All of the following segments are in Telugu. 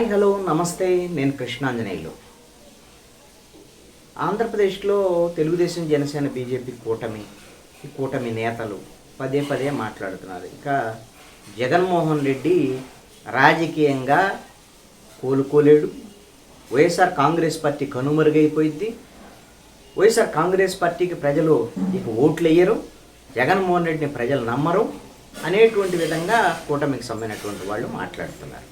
హాయ్ హలో నమస్తే. నేను కృష్ణాంజనేయులు. ఆంధ్రప్రదేశ్లో తెలుగుదేశం జనసేన బీజేపీ కూటమి ఈ కూటమి నేతలు పదే పదే మాట్లాడుతున్నారు. ఇక జగన్మోహన్ రెడ్డి రాజకీయంగా కోలుకోలేడు. వైఎస్ఆర్ కాంగ్రెస్ పార్టీ కనుమరుగైపోయింది వైఎస్ఆర్ కాంగ్రెస్ పార్టీకి ప్రజలు ఇక ఓట్లు వేయరు జగన్మోహన్ రెడ్డిని ప్రజలు నమ్మరు అనేటువంటి విధంగా కూటమికి సంబంధించినటువంటి వాళ్ళు మాట్లాడుతున్నారు.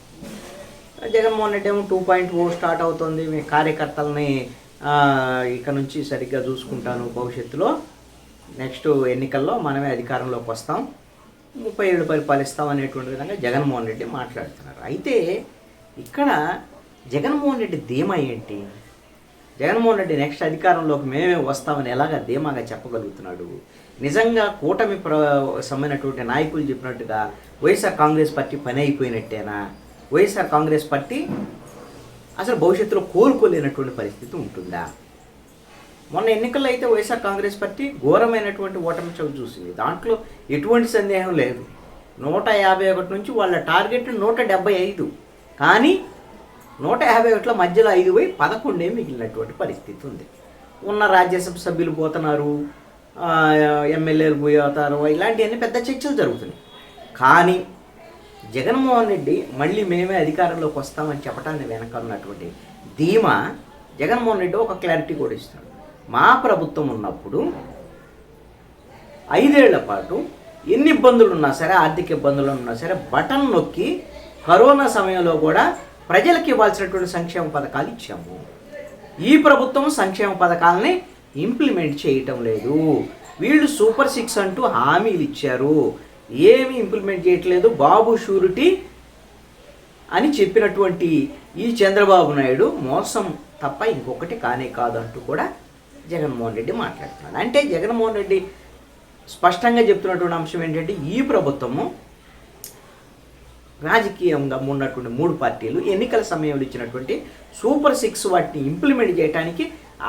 జగన్మోహన్ రెడ్డి ఏమో టూ పాయింట్ ఓ స్టార్ట్ అవుతుంది. మీ కార్యకర్తలని ఆ, ఇక నుంచి సరిగ్గా చూసుకుంటాను భవిష్యత్తులో. నెక్స్ట్ ఎన్నికల్లో మనమే అధికారంలోకి వస్తాం. ముప్పై ఏళ్ళు పరిపాలిస్తాం అనేటువంటి విధంగా జగన్మోహన్ రెడ్డి మాట్లాడుతున్నారు. అయితే ఇక్కడ జగన్మోహన్ రెడ్డి ధీమా ఏంటి? జగన్మోహన్ రెడ్డి నెక్స్ట్ అధికారంలోకి మేమే వస్తామని ఎలాగ ధీమాగా చెప్పగలుగుతున్నాడు? నిజంగా కూటమి ప్ర సంబంధించినటువంటి నాయకులు చెప్పినట్టుగా వైఎస్ఆర్ కాంగ్రెస్ పార్టీ పని అయిపోయినట్టేనా? వైఎస్ఆర్ కాంగ్రెస్ పార్టీ అసలు భవిష్యత్తులో కోలుకోలేనటువంటి పరిస్థితి ఉంటుందా? మొన్న ఎన్నికల్లో అయితే వైఎస్ఆర్ కాంగ్రెస్ పార్టీ ఘోరమైనటువంటి ఓటమి చవి చూసింది. దాంట్లో ఎటువంటి సందేహం లేదు. నూట యాభై ఒకటి నుంచి వాళ్ళ టార్గెట్ నూట డెబ్బై ఐదు. కానీ నూట యాభై ఒకటిలో మధ్యలో ఐదు పోయి పదకొండే మిగిలినటువంటి పరిస్థితి ఉంది. ఉన్న రాజ్యసభ సభ్యులు పోతున్నారు. ఎమ్మెల్యేలు పోతారు ఇలాంటివన్నీ పెద్ద చర్చలు జరుగుతున్నాయి. కానీ జగన్మోహన్ రెడ్డి మళ్ళీ మేమే అధికారంలోకి వస్తామని చెప్పడానికి వెనక ఉన్నటువంటి ధీమా జగన్మోహన్ రెడ్డి ఒక క్లారిటీ కూడా ఇస్తాడు మా ప్రభుత్వం ఉన్నప్పుడు ఐదేళ్ళ పాటు ఎన్ని ఇబ్బందులు ఉన్నా సరే ఆర్థిక ఇబ్బందులు ఉన్నా సరే బటన్ నొక్కి కరోనా సమయంలో కూడా ప్రజలకు ఇవ్వాల్సినటువంటి సంక్షేమ పథకాలు ఇచ్చాము. ఈ ప్రభుత్వం సంక్షేమ పథకాలని ఇంప్లిమెంట్ చేయటం లేదు. వీళ్ళు సూపర్ సిక్స్ అంటూ హామీలు ఇచ్చారు. ఏమి ఇంప్లిమెంట్ చేయట్లేదు. బాబు షూరిటీ అని చెప్పినటువంటి ఈ చంద్రబాబు నాయుడు మోసం తప్ప ఇంకొకటి కానే కాదంటూ కూడా జగన్మోహన్ రెడ్డి మాట్లాడుతున్నాడు. అంటే జగన్మోహన్ రెడ్డి స్పష్టంగా చెప్తున్నటువంటి అంశం ఏంటంటే ఈ ప్రభుత్వము రాజకీయంగా ఉన్నటువంటి మూడు పార్టీలు ఎన్నికల సమయంలో ఇచ్చినటువంటి సూపర్ సిక్స్ వాటిని ఇంప్లిమెంట్ చేయడానికి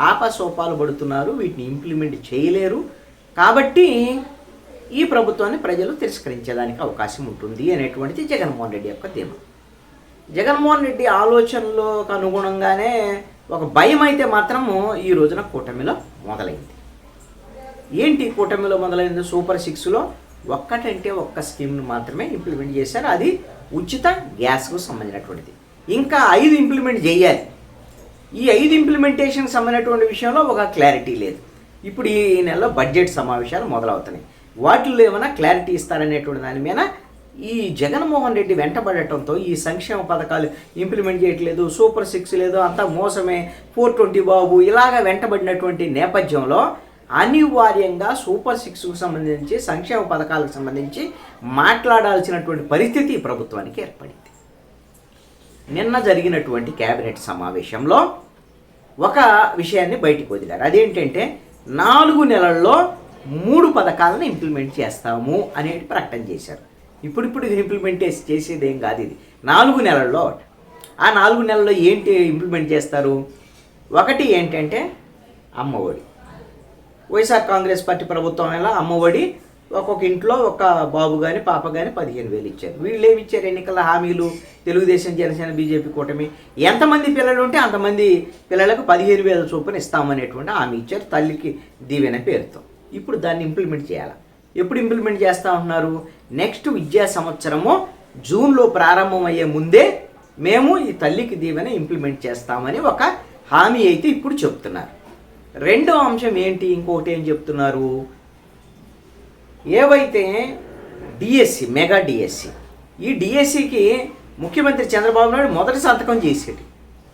ఆపసోపాలు పడుతున్నారు. వీటిని ఇంప్లిమెంట్ చేయలేరు. కాబట్టి ఈ ప్రభుత్వాన్ని ప్రజలు తిరస్కరించేదానికి అవకాశం ఉంటుంది అనేటువంటిది జగన్మోహన్ రెడ్డి యొక్క ధీమా. జగన్మోహన్ రెడ్డి ఆలోచనలకు అనుగుణంగానే ఒక భయం అయితే మాత్రము ఈ రోజున కూటమిలో మొదలైంది. ఏంటి కూటమిలో మొదలైంది? సూపర్ సిక్స్లో ఒక్కటంటే ఒక్క స్కీమ్ను మాత్రమే ఇంప్లిమెంట్ చేశారు. అది ఉచిత గ్యాస్కు సంబంధించినటువంటిది. ఇంకా ఐదు ఇంప్లిమెంట్ చేయాలి. ఈ ఐదు ఇంప్లిమెంటేషన్కి సంబంధించినటువంటి విషయంలో ఒక క్లారిటీ లేదు. ఇప్పుడు ఈ నెలలో బడ్జెట్ సమావేశాలు మొదలవుతున్నాయి. వాటిల్లో ఏమైనా క్లారిటీ ఇస్తారనేటువంటి దాని మీద ఈ జగన్మోహన్ రెడ్డి వెంటబడటంతో ఈ సంక్షేమ పథకాలు ఇంప్లిమెంట్ చేయట్లేదు సూపర్ సిక్స్ లేదు అంతా మోసమే ఫోర్ ట్వంటీ బాబు ఇలాగ వెంటబడినటువంటి నేపథ్యంలో అనివార్యంగా సూపర్ సిక్స్కు సంబంధించి సంక్షేమ పథకాలకు సంబంధించి మాట్లాడాల్సినటువంటి పరిస్థితి ఈ ప్రభుత్వానికి ఏర్పడింది. నిన్న జరిగినటువంటి కేబినెట్ సమావేశంలో ఒక విషయాన్ని బయటికి వదిలారు. అదేంటంటే నాలుగు నెలల్లో మూడు పథకాలను ఇంప్లిమెంట్ చేస్తాము అనేది ప్రకటన చేశారు. ఇప్పుడిప్పుడు ఇది ఇంప్లిమెంట్ చేసి చేసేది ఏం కాదు ఇది. నాలుగు నెలల్లో ఆ నాలుగు నెలల్లో ఏంటి ఇంప్లిమెంట్ చేస్తారు? ఒకటి ఏంటంటే అమ్మఒడి. వైఎస్ఆర్ కాంగ్రెస్ పార్టీ ప్రభుత్వం ఎలా అమ్మఒడి? ఒక్కొక్క ఇంట్లో ఒక బాబు కానీ పాప కానీ పదిహేను వేలు ఇచ్చారు. వీళ్ళు ఏమి ఇచ్చారు? ఎన్నికల హామీలు తెలుగుదేశం జనసేన బీజేపీ కూటమి. ఎంతమంది పిల్లలు ఉంటే అంతమంది పిల్లలకు పదిహేను వేల చొప్పున ఇస్తామనేటువంటి హామీ ఇచ్చారు తల్లికి దీవెన పేరుతో. ఇప్పుడు దాన్ని ఇంప్లిమెంట్ చేయాలి? ఎప్పుడు ఇంప్లిమెంట్ చేస్తా ఉంటున్నారు నెక్స్ట్ విద్యా సంవత్సరము జూన్లో ప్రారంభమయ్యే ముందే మేము ఈ తల్లికి దీవెన ఇంప్లిమెంట్ చేస్తామని ఒక హామీ అయితే ఇప్పుడు చెప్తున్నారు. రెండో అంశం ఏంటి? ఇంకొకటి ఏం చెప్తున్నారు? ఏవైతే డిఎస్సి మెగా డిఎస్సి ఈ డిఎస్సికి ముఖ్యమంత్రి చంద్రబాబు నాయుడు మొదటి సంతకం చేసేది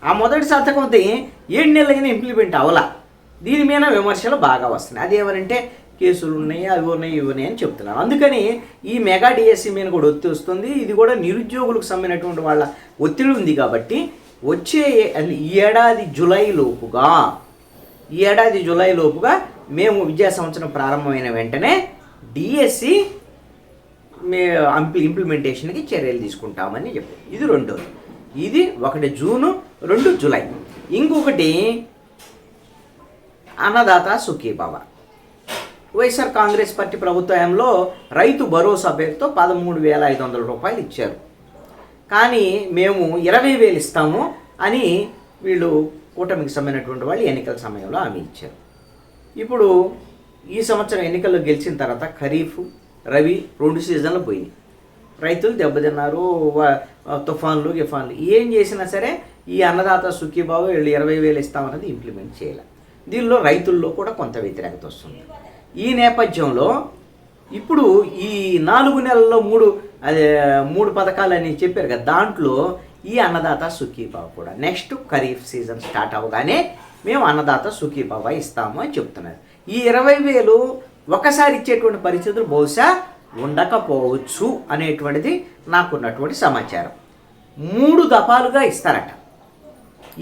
ఆ మొదటి సంతకంతో ఏడు నెలలైనా ఇంప్లిమెంట్ అవలా దీని మీద విమర్శలు బాగా వస్తున్నాయి. అదేమనంటే కేసులు ఉన్నాయి అవి ఉన్నాయి ఇవి ఉన్నాయి అని చెప్తున్నాను అందుకని ఈ మెగా డిఎస్సి మీద కూడా ఒత్తి వస్తుంది. ఇది కూడా నిరుద్యోగులకు సంబంధించినటువంటి వాళ్ళ ఒత్తిడి ఉంది కాబట్టి వచ్చే ఈ ఏడాది జూలై లోపుగా ఈ ఏడాది జులై లోపుగా మేము విద్యా సంవత్సరం ప్రారంభమైన వెంటనే డిఎస్సి మే ఇంప్లిమెంటేషన్కి చర్యలు తీసుకుంటామని చెప్పారు ఇది రెండోది. ఇది ఒకటి జూను రెండు జులై. ఇంకొకటి Annadata Sukhibhava YSR Congress party ప్రభుత్వంలో రైతు భరోసా పేరుతో పదమూడు వేల ఐదు వందల రూపాయలు ఇచ్చారు. కానీ మేము ఇరవై వేలు ఇస్తాము అని వీళ్ళు కూటమికి సంబంధించినటువంటి వాళ్ళు ఎన్నికల సమయంలో హామీ ఇచ్చారు. ఇప్పుడు ఈ సంవత్సరం ఎన్నికల్లో గెలిచిన తర్వాత ఖరీఫ్ రవి రెండు సీజన్లు పోయినాయి. రైతులు దెబ్బతిన్నారు తుఫాన్లు గిఫాన్లు ఏం చేసినా సరే ఈ అన్నదాత సుఖీబాబు వీళ్ళు ఇరవై వేలు ఇస్తామన్నది ఇంప్లిమెంట్ చేయాలి. దీనిలో రైతుల్లో కూడా కొంత వ్యతిరేకత వస్తుంది. ఈ నేపథ్యంలో ఇప్పుడు ఈ నాలుగు నెలల్లో మూడు అదే మూడు పథకాలని చెప్పారు కదా దాంట్లో ఈ అన్నదాత సుఖీబాబు కూడా. నెక్స్ట్ ఖరీఫ్ సీజన్ స్టార్ట్ అవగానే మేము అన్నదాత సుఖీబాబా ఇస్తాము అని చెప్తున్నారు. ఈ ఇరవై వేలు ఒకసారి ఇచ్చేటువంటి పరిస్థితులు బహుశా ఉండకపోవచ్చు అనేటువంటిది నాకున్నటువంటి సమాచారం. మూడు దఫాలుగా ఇస్తారట.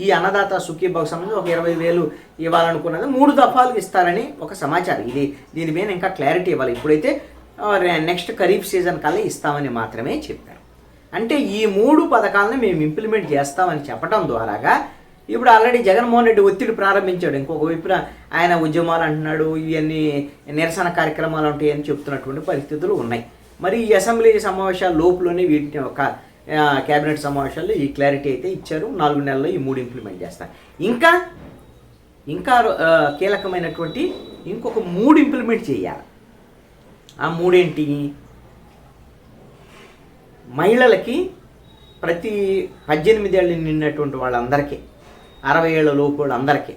ఈ అన్నదాత సుఖీబాబు సంబంధించి ఒక ఇరవై వేలు ఇవ్వాలనుకున్నది మూడు దఫాలు ఇస్తారని ఒక సమాచారం. ఇది దీని మీద ఇంకా క్లారిటీ ఇవ్వాలి. ఇప్పుడైతే నెక్స్ట్ ఖరీఫ్ సీజన్ కల్లా ఇస్తామని మాత్రమే చెప్పారు. అంటే ఈ మూడు పథకాలను మేము ఇంప్లిమెంట్ చేస్తామని చెప్పడం ద్వారాగా ఇప్పుడు ఆల్రెడీ జగన్మోహన్ రెడ్డి ఒత్తిడి ప్రారంభించాడు. ఇంకొక వైపున ఆయన ఉద్యమాలు అంటున్నాడు ఇవన్నీ నిరసన కార్యక్రమాలు ఉంటాయని చెప్తున్నటువంటి పరిస్థితులు ఉన్నాయి. మరి ఈ అసెంబ్లీ సమావేశాల లోపులోనే వీటిని ఒక కేబినెట్ సమావేశాల్లో ఈ క్లారిటీ అయితే ఇచ్చారు. నాలుగు నెలల్లో ఈ మూడు ఇంప్లిమెంట్ చేస్తారు. ఇంకా ఇంకా కీలకమైనటువంటి ఇంకొక మూడు ఇంప్లిమెంట్ చేయాలి. ఆ మూడేంటి? మహిళలకి ప్రతి పద్దెనిమిది ఏళ్ళు నిన్నటువంటి వాళ్ళందరికీ అరవై ఏళ్ళ లోపు వాళ్ళందరికీ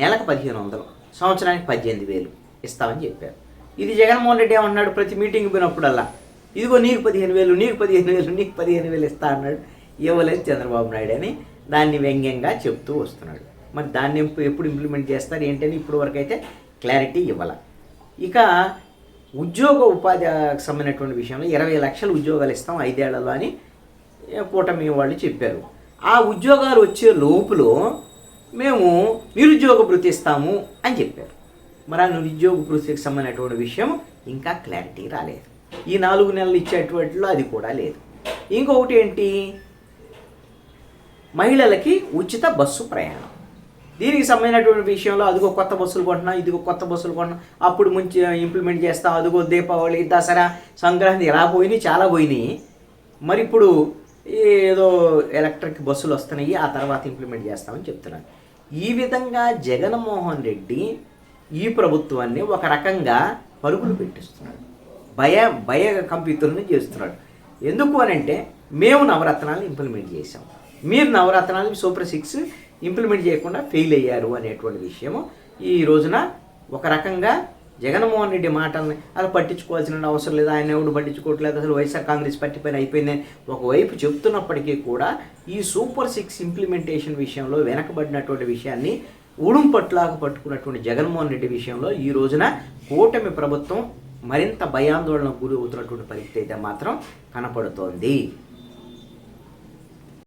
నెలకు పదిహేను వందలు సంవత్సరానికి పద్దెనిమిది వేలు ఇస్తామని చెప్పారు. ఇది జగన్మోహన్ రెడ్డి ఏమన్నాడు? ప్రతి మీటింగ్ పోయినప్పుడల్లా ఇదిగో నీకు పదిహేను వేలు నీకు పదిహేను వేలు నీకు పదిహేను వేలు ఇస్తా అన్నాడు. ఇవ్వలేదు చంద్రబాబు నాయుడు అని దాన్ని వ్యంగ్యంగా చెప్తూ వస్తున్నాడు. మరి దాన్ని ఎప్పుడు ఇంప్లిమెంట్ చేస్తారు ఏంటని ఇప్పుడు వరకు అయితే క్లారిటీ ఇవ్వాల. ఇక ఉద్యోగ ఉపాధి సంబంధించినటువంటి విషయంలో ఇరవై లక్షల ఉద్యోగాలు ఇస్తాం ఐదేళ్ళలో అని కూటమి వాళ్ళు చెప్పారు. ఆ ఉద్యోగాలు వచ్చే లోపులో మేము నిరుద్యోగ భృతి ఇస్తాము అని చెప్పారు. మరి ఆ నిరుద్యోగ భృతికి సంబంధించినటువంటి విషయం ఇంకా క్లారిటీ రాలేదు. ఈ నాలుగు నెలలు ఇచ్చేటువంటిలో అది కూడా లేదు. ఇంకొకటి ఏంటి? మహిళలకి ఉచిత బస్సు ప్రయాణం. దీనికి సంబంధించినటువంటి విషయంలో అదిగో కొత్త బస్సులు కొంటున్నాం ఇదిగో కొత్త బస్సులు కొంటున్నాం అప్పుడు ముంచి ఇంప్లిమెంట్ చేస్తాం అదిగో దీపావళి దసరా సంక్రాంతి ఎలా పోయినాయి చాలా పోయినాయి. మరి ఇప్పుడు ఏదో ఎలక్ట్రిక్ బస్సులు వస్తున్నాయి ఆ తర్వాత ఇంప్లిమెంట్ చేస్తామని చెప్తున్నాను ఈ విధంగా జగన్మోహన్ రెడ్డి ఈ ప్రభుత్వాన్ని ఒక రకంగా పరుగులు పెట్టిస్తున్నాడు భయ భయ కంపితులను చేస్తున్నాడు. ఎందుకు అని అంటే మేము నవరత్నాలు ఇంప్లిమెంట్ చేసాం మీరు నవరత్నాలు సూపర్ సిక్స్ ఇంప్లిమెంట్ చేయకుండా ఫెయిల్ అయ్యారు అనేటువంటి విషయము ఈ రోజున ఒక రకంగా జగన్మోహన్ రెడ్డి మాటల్ని అలా పట్టించుకోవాల్సిన అవసరం లేదు ఆయన ఎవడు పట్టించుకోవట్లేదు అసలు వైఎస్ఆర్ కాంగ్రెస్ పార్టీ పైన అయిపోయిందని ఒకవైపు చెప్తున్నప్పటికీ కూడా ఈ సూపర్ సిక్స్ ఇంప్లిమెంటేషన్ విషయంలో వెనకబడినటువంటి విషయాన్ని ఉడుం పట్టుకున్నటువంటి జగన్మోహన్ రెడ్డి విషయంలో ఈ రోజున కూటమి ప్రభుత్వం మరింత భయాందోళనకు గురి అవుతున్నటువంటి పరిస్థితి అయితే మాత్రం కనపడుతోంది.